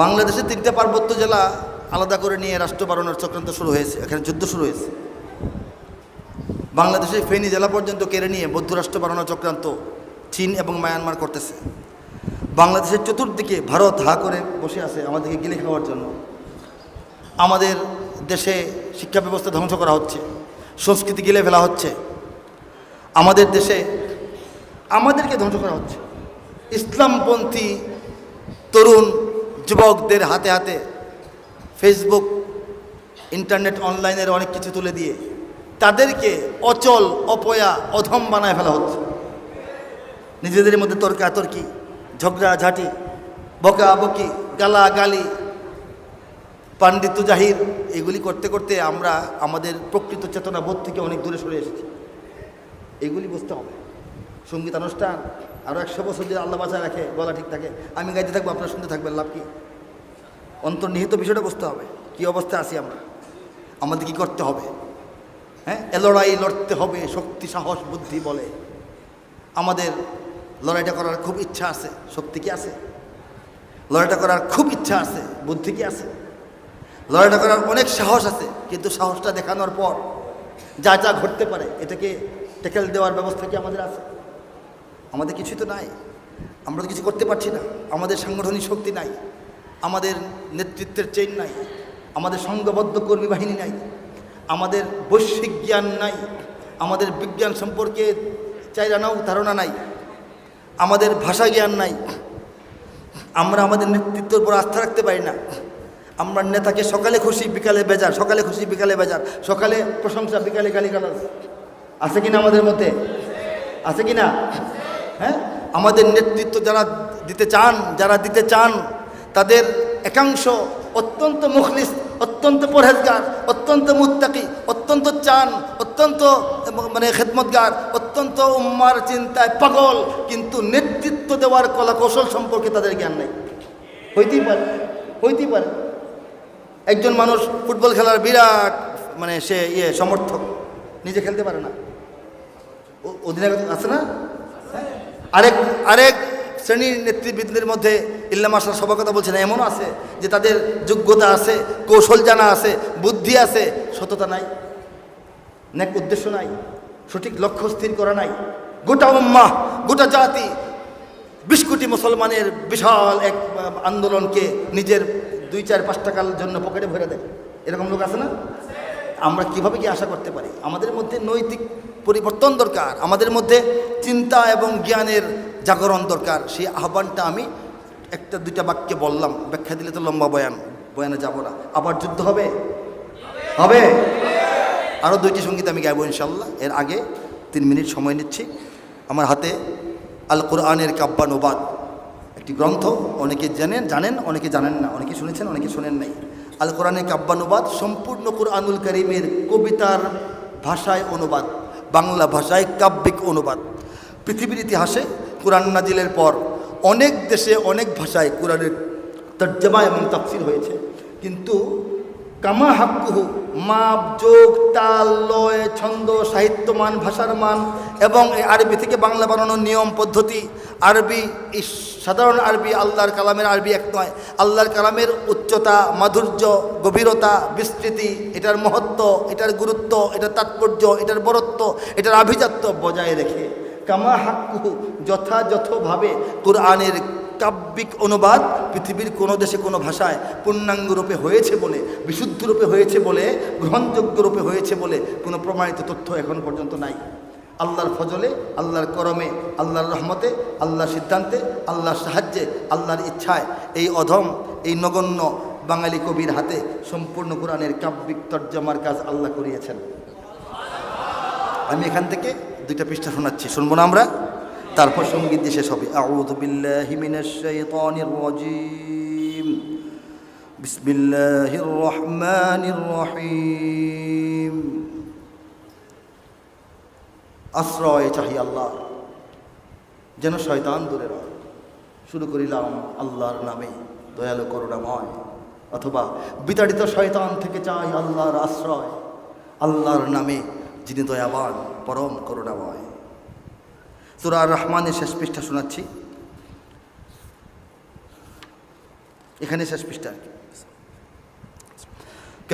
বাংলাদেশের তিনটে পার্বত্য জেলা আলাদা করে নিয়ে রাষ্ট্র বাড়ানোর চক্রান্ত শুরু হয়েছে, এখানে যুদ্ধ শুরু হয়েছে। বাংলাদেশের ফেনী জেলা পর্যন্ত কেড়ে নিয়ে বৌদ্ধ রাষ্ট্র বাড়ানোর চক্রান্ত চীন এবং মায়ানমার করতেছে। বাংলাদেশের চতুর্দিকে ভারত হা করে বসে আছে আমাদেরকে গিলে খাওয়ার জন্য। আমাদের দেশে শিক্ষা ব্যবস্থা ধ্বংস করা হচ্ছে, সংস্কৃতি গিলে ফেলা হচ্ছে। আমাদের দেশে আমাদেরকে ধ্বংস করা হচ্ছে। ইসলামপন্থী তরুণ যুবকদের হাতে হাতে ফেসবুক ইন্টারনেট অনলাইনের অনেক কিছু তুলে দিয়ে তাদেরকে অচল, অপয়া, অধম বানায় ফেলা হচ্ছে। নিজেদের মধ্যে তর্কাতর্কি ঝগড়া, ঝাঁটি, বকা, বকি গালা গালি পাণ্ডিত্য, জাহির, এগুলি করতে করতে আমরা আমাদের প্রকৃত চেতনা বোধ থেকে অনেক দূরে সরে এসেছি। এগুলি বুঝতে হবে। সংগীত অনুষ্ঠান আরও একশো বছর যদি আল্লাহ বাঁচায় রাখে, গলা ঠিক থাকে, আমি গাইতে থাকব, আপনার শুনতে থাকবেন, লাভ কি? অন্তর্নিহিত বিষয়টা বুঝতে হবে, কি অবস্থায় আছি আমরা? আমাদের কি করতে হবে? হ্যাঁ? এ লড়াই লড়তে হবে, শক্তি, সাহস, বুদ্ধি বলে। আমাদের লড়াইটা করার খুব ইচ্ছা আছে, শক্তি কি আছে? লড়াইটা করার খুব ইচ্ছা আছে, বুদ্ধি কি আছে? লড়াইটা করার অনেক সাহস আছে, কিন্তু সাহসটা দেখানোর পর যা যা ঘটতে পারে, এটাকে টেকেল দেওয়ার ব্যবস্থা কি আমাদের আছে? আমাদের কিছুই তো নাই। আমরা তো কিছু করতে পারছি না। আমাদের সাংগঠনিক শক্তি নাই। আমাদের নেতৃত্বের চেইন নাই। আমাদের সংঘবদ্ধ কর্মী বাহিনী নাই। আমাদের বৈশ্বিক জ্ঞান নাই। আমাদের বিজ্ঞান সম্পর্কে চাইরানাও ধারণা নাই। আমাদের ভাষা জ্ঞান নাই। আমরা আমাদের নেতৃত্বের উপর আস্থা রাখতে পারি না। আমরা নেতাকে সকালে খুশি, বিকালে বেজার। সকালে খুশি, বিকালে বেজার। সকালে প্রশংসা, বিকালে গালিগালাজ। আছে কিনা আমাদের মধ্যে? আছে কিনা? হ্যাঁ? আমাদের নেতৃত্ব যারা দিতে চান, যারা দিতে চান, তাদের একাংশ অত্যন্ত মুখলিস, অত্যন্ত পরহেজগার, অত্যন্ত মুত্তাকি, অত্যন্ত চান, অত্যন্ত মানে খেদমতগার, অত্যন্ত উম্মার চিন্তায় পাগল, কিন্তু নেতৃত্ব দেওয়ার কলা কৌশল সম্পর্কে তাদের জ্ঞান নেই। হইতেই পারে হইতেই পারে। একজন মানুষ ফুটবল খেলার বিরাট মানে সে ইয়ে সমর্থক, নিজে খেলতে পারে না। অধিনায়ক আছে না? আরেক আরেক শ্রেণির নেতৃবৃন্দের মধ্যে ইল্লাম আসার সবার কথা বলছে না এমনও আছে যে তাদের যোগ্যতা আছে, কৌশল জানা আছে, বুদ্ধি আছে, সততা নাই নেক উদ্দেশ্য নাই, সঠিক লক্ষ্য স্থির করা নাই। গোটা উম্মাহ, গোটা জাতি বিশ কোটি মুসলমানের বিশাল এক আন্দোলনকে নিজের দুই, চার পাঁচ টাকার জন্য পকেটে ভরে দেয়। এরকম লোক আছে না? আমরা কীভাবে কি আশা করতে পারি? আমাদের মধ্যে নৈতিক পরিবর্তন দরকার। আমাদের মধ্যে চিন্তা এবং জ্ঞানের জাগরণ দরকার। সেই আহ্বানটা আমি একটা, দুইটা বাক্যে বললাম। ব্যাখ্যা দিলে তো লম্বা বয়ান, বয়ানে যাব না। আবার যুদ্ধ হবে? হবে? আরও দুইটি সংগীত আমি গাইব ইনশাল্লাহ এর আগে তিন মিনিট সময় নিচ্ছি। আমার হাতে আল কোরআনের কাব্যানুবাদ একটি গ্রন্থ। অনেকে জানেন জানেন, অনেকে জানেন না। অনেকে শুনেছেন, অনেকে শোনেন নাই। আল কোরআনের কাব্যানুবাদ সম্পূর্ণ কোরআনুল করিমের কবিতার ভাষায় অনুবাদ, বাংলা ভাষায় কাব্যিক অনুবাদ। পৃথিবীর ইতিহাসে কোরআন নাজিলের পর অনেক দেশে অনেক ভাষায় কোরআনের তর্জমা এবং তাফসির হয়েছে। কিন্তু কামা হাক্কুহু, মাপ, যোগ, তাল, লয়, ছন্দ, সাহিত্যমান, ভাষার মান এবং এই আরবি থেকে বাংলা বানানোর নিয়ম, পদ্ধতি, আরবি সাধারণ আরবি আল্লাহর কালামের আরবি এক নয়। আল্লাহর কালামের উচ্চতা, মাধুর্য, গভীরতা, বিস্তৃতি, এটার মহত্ব, এটার গুরুত্ব, এটার তাৎপর্য, এটার বরত্ব, এটার আভিজাত্য বজায় রেখে। কামা হাক্কুহু, যথাযথভাবে কোরআনের কাব্যিক অনুবাদ পৃথিবীর কোনো দেশে কোনো ভাষায় পূর্ণাঙ্গ রূপে হয়েছে বলে, বিশুদ্ধ রূপে হয়েছে বলে, গ্রহণযোগ্য রূপে হয়েছে বলে কোনো প্রমাণিত তথ্য এখন পর্যন্ত নাই। আল্লাহর ফজলে, আল্লাহর করমে, আল্লাহর রহমতে, আল্লাহর সিদ্ধান্তে, আল্লাহর সাহায্যে, আল্লাহর ইচ্ছায় এই অধম, এই নগণ্য বাঙালি কবির হাতে সম্পূর্ণ কোরআনের কাব্যিক তর্জমার কাজ আল্লাহ করিয়েছেন। আমি এখান থেকে দুইটা পৃষ্ঠা শোনাচ্ছি, শুনব না আমরা? তারপর সংগীত দিয়ে শেষ হবে। বিল্লাহি মিনাশ শাইতানির আশ্রয় চাহি আল্লাহ। যেন শয়তান দূরে রয়। শুরু করিলাম আল্লাহর নামে দয়ালু করুণাময়। অথবা বিতাড়িত শয়তান থেকে চাই আল্লাহর আশ্রয়। আল্লাহর নামে যিনি দয়াবান, পরম করুণাময়। সুরা রহমানের শেষ পৃষ্ঠা শোনাচ্ছি। এখানে শেষ পৃষ্ঠা আর কি।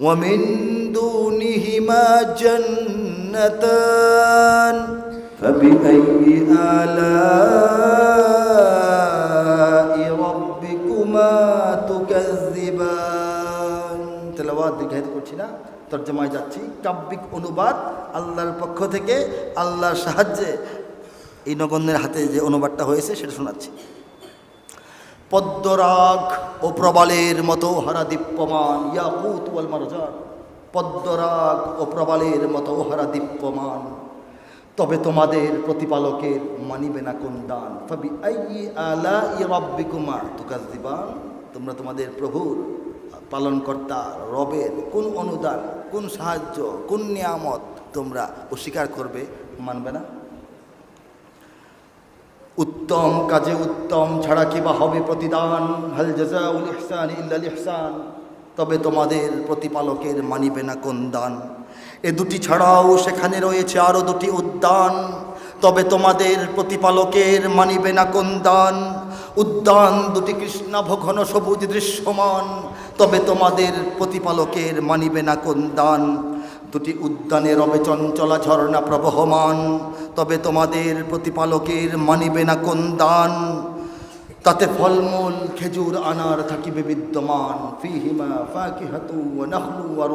ومن دونهما جنتان فبأي آلاء ربكما تكذبان তেলাওয়াত দীর্ঘায়িত করছি না তর্জমায় যাচ্ছি কাব্যিক অনুবাদ আল্লাহর পক্ষ থেকে আল্লাহর সাহায্যে এই নগণ্যের হাতে যে অনুবাদটা হয়েছে সেটা শোনাচ্ছি পদ্মরাগ ও প্রবালের মতো হারা দীপ্যমান ইয়াকুত ওয়াল মারজান। পদ্মরাগ ও প্রবালের মতো হারা দীপ্যমান। তবে তোমাদের প্রতিপালকের মানিবে না কোন দান। ফাবি আলা ই রব্বিকুমা তুকাজ্জিবান তোমরা তোমাদের প্রভুর পালনকর্তা, রবের কোন অনুদান, কোন সাহায্য, কোন নিয়ামত তোমরা অস্বীকার করবে, মানবে না? উত্তম কাজে উত্তম ছাড়া কি বা হবে প্রতিদান? হাল জাজাউল ইহসান ইল্লাল ইহসান তবে তোমাদের প্রতিপালকের মানিবে না কোন দান। এ দুটি ছাড়াও সেখানে রয়েছে আরও দুটি উদ্যান। তবে তোমাদের প্রতিপালকের মানিবে না কোন দান। উদ্যান দুটি কৃষ্ণাভ ঘন সবুজ দৃশ্যমান। তবে তোমাদের প্রতিপালকের মানিবে না কোন দান। দুটি উদ্যানে রবে চঞ্চলা ঝর্ণা প্রবহমান। তবে তোমাদের প্রতিপালকের মানিবে না কোন দান। তাতে ফলমূল খেজুর আনার থাকিবে বিদ্যমান। ফিহিমা ফাকিহাতু ওয়া নাহলু ওয়া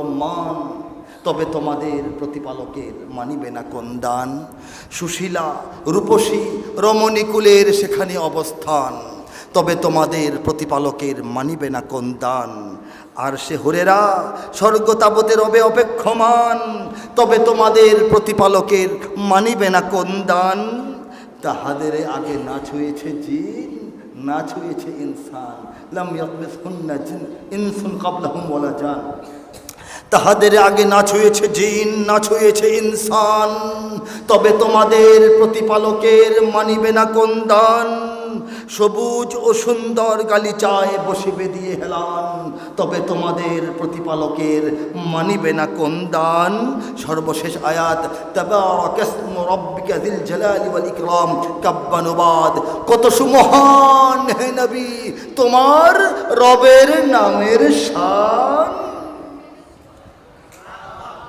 তবে তোমাদের প্রতিপালকের মানিবে না কোন দান। সুশীলা, রূপসী রমণীকুলের সেখানে অবস্থান। তবে তোমাদের প্রতিপালকের মানিবে না কোন দান। আর সে হরেরা, স্বর্গ তাবতে রবে অপেক্ষমান, তবে তোমাদের প্রতিপালকের মানিবে না কোন দান। তাহাদের আগে না ছুঁয়েছে জিন, না ছুঁয়েছে ইনসান। লাম ইয়াকমিসহুন্না তাহাদের আগে না ছুঁয়েছে জিন, না ছুঁয়েছে ইনসান। তবে তোমাদের প্রতিপালকের মানিবে না কোন দান। সবুজ ও সুন্দর গালিচায় বসিবে দিয়ে হেলান। তবে তোমাদের প্রতিপালকের মানিবে না কোন দান। সর্বশেষ আয়াত ইকরাম। কত সুমহান হে নবী, তোমার রবের নামের শান।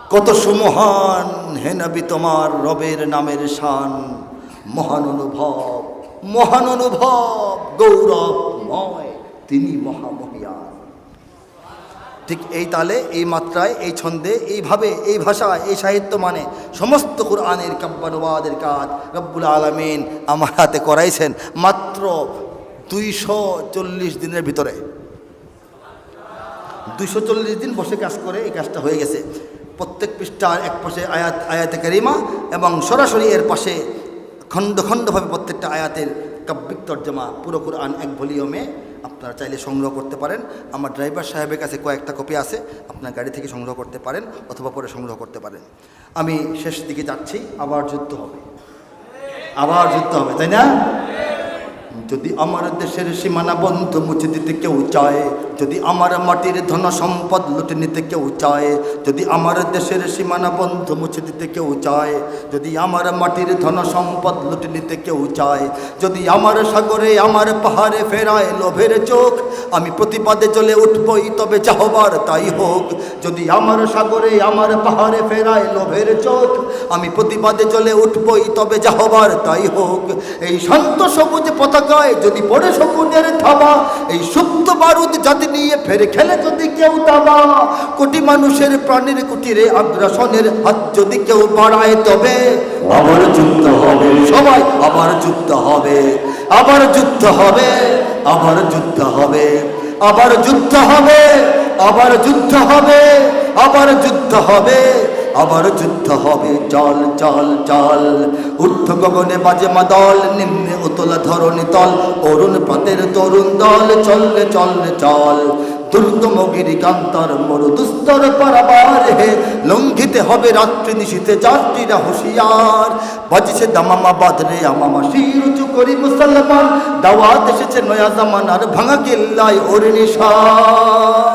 কত সুমহান হে নবী, তোমার রবের নামের শান। মহান অনুভব। মহান অনুভব, গৌরবময়। তিনি মহামহিয়ান ঠিক এই তালে, এই মাত্রায়, এই ছন্দে, এইভাবে, এই ভাষায়, এই সাহিত্য মানে সমস্ত কোরআনের কাব্যানুবাদের কাজ রব্বুল আলমিন আমার হাতে করাইছেন মাত্র দুইশো চল্লিশ দিনের ভিতরে। দুইশো চল্লিশ দিন বসে কাজ করে এই কাজটা হয়ে গেছে। প্রত্যেক পৃষ্ঠার এক পাশে আয়াত, আয়াতে কারিমা এবং সরাসরি এর পাশে খণ্ড খণ্ডভাবে প্রত্যেকটা আয়াতের কাব্যিক তর্জমা পুরো কোরআন এক ভলিউমে আপনারা চাইলে সংগ্রহ করতে পারেন। আমার ড্রাইভার সাহেবের কাছে কয়েকটা কপি আছে, আপনার গাড়ি থেকে সংগ্রহ করতে পারেন অথবা পরে সংগ্রহ করতে পারেন। আমি শেষ দিকে যাচ্ছি, আবার যুদ্ধ হবে। আবার যুদ্ধ হবে, তাই না? যদি আমার দেশের সীমানা বন্ধ মুছে দিতে কেউ চায় যদি আমার মাটির ধন সম্পদ লুটে নিতে কেউ চায়, যদি আমার দেশের সীমানা বন্ধ মুছে দিতে কেউ চায়, যদি আমার মাটির ধন সম্পদ লুটে নিতে কেউ চায়, যদি আমার সাগরে আমার পাহাড়ে ফেরায় লোভের চোখ, আমি প্রতিপাদে চলে উঠবই তবে চাহবার তাই হোক। যদি আমার সাগরে আমার পাহাড়ে ফেরায় লোভের চোখ, আমি প্রতিপাদে চলে উঠবই তবে যাহবার তাই হোক। এই শান্ত সবুজ পতাকায় যদি পড়ে শকুনের থাবা, এই সুপ্ত বারুদ জাতি নিয়ে ফেরে খেলে যদি কেউ দাবা কোটি মানুষের প্রাণের কুটিরে আগ্রাসনের হাত যদি কেউ বাড়ায় তবে আবার যুদ্ধ হবে। সবাই আবার যুদ্ধ হবে। আবার যুদ্ধ হবে। আবার যুদ্ধ হবে। আবার যুদ্ধ হবে। আবার যুদ্ধ হবে। আবার যুদ্ধ হবে। আবার যুদ্ধ হবে, চল চল চল। ঊর্ধ্ব গগনে বাজে মাদল, নিম্নে উতলা ধরণী তল। অরুণ পথের তরুণ দল, চললে চললে, চল। দুর্গম গিরিকান্তর মরু দুস্তর পারাবার হে। লঙ্ঘিতে হবে রাত্রি নিশীতে যাত্রীরা হুঁশিয়ার। বাজছে দামামা বাদরে আমামা শির উঁচু করি মুসলমান। দাওয়াত এসেছে নয়া জামানার ভাঙা কিল্লায় ওর নিশান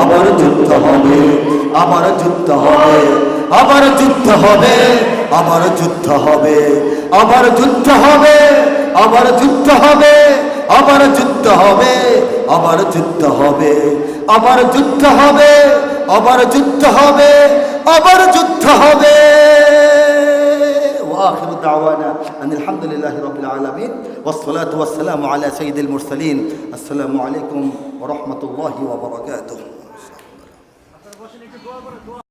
আবার যুদ্ধ হবে আবার যুদ্ধ হবে আবার যুদ্ধ হবে আবার যুদ্ধ হবে আবার যুদ্ধ হবে আবার যুদ্ধ হবে আবার যুদ্ধ হবে আবার যুদ্ধ হবে আবার যুদ্ধ হবে আবার যুদ্ধ হবে আবার যুদ্ধ হবে واخر دعوانا ان الحمد لله رب العالمين والصلاه والسلام على سيد المرسلين السلام عليكم ورحمه الله وبركاته Добре, добре.